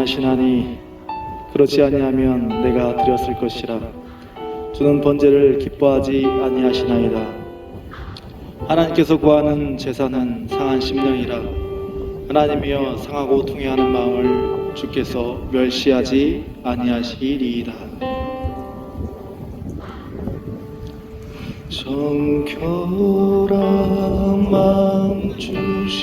아니하시나니 그렇지 아니하면 내가 드렸을 것이라. 주는 번제를 기뻐하지 아니하시나이다. 하나님께서 구하는 제사는 상한 심령이라. 하나님이여 상하고 통회하는 마음을 주께서 멸시하지 아니하시리이다. 정결한 마음 주시옵소서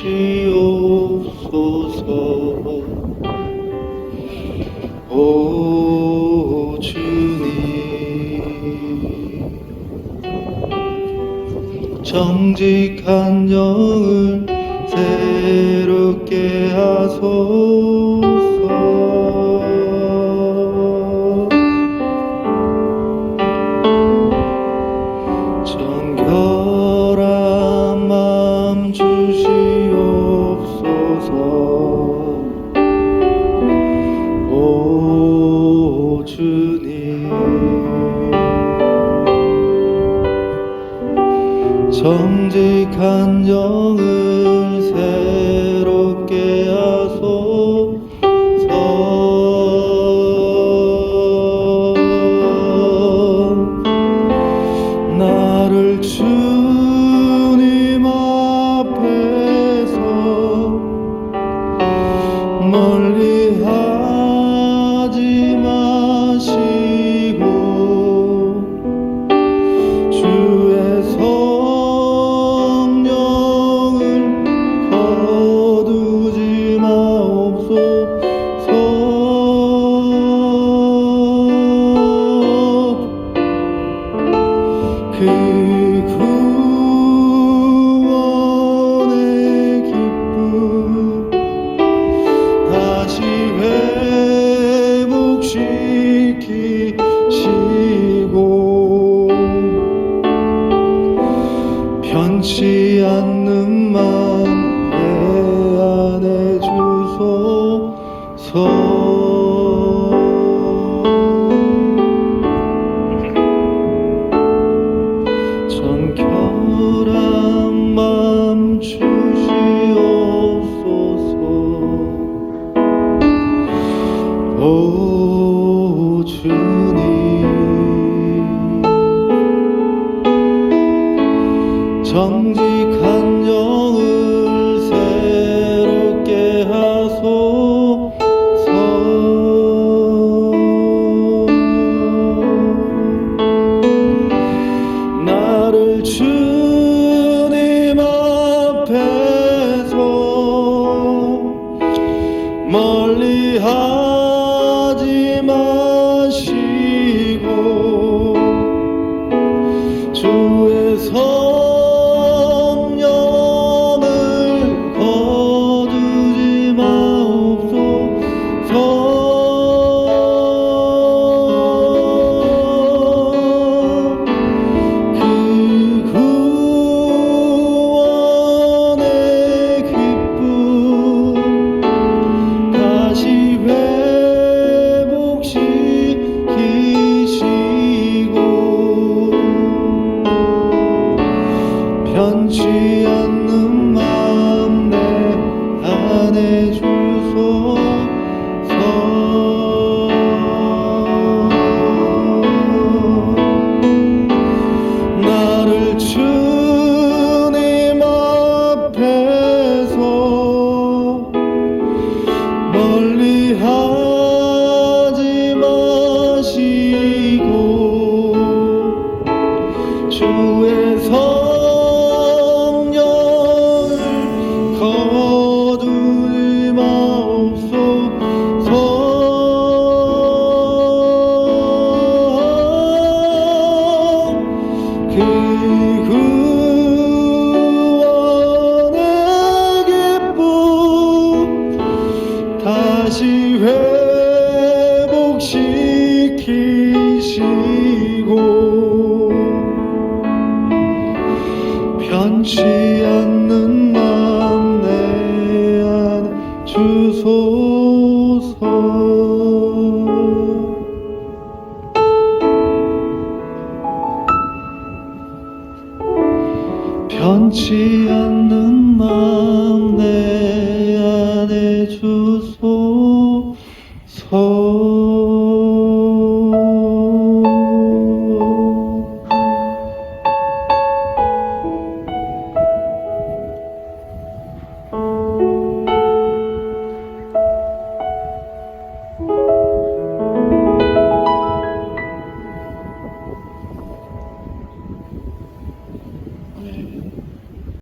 정직한 영을 새롭게 하소 정직한 영을 새롭게 하소서 나를 주 변치 않는 마음 내 안에 주소서 나 멀리 하지 마시고 주 지시고 변치 않는 맘 내안 주소서. 변치 않는 맘 내 안에 주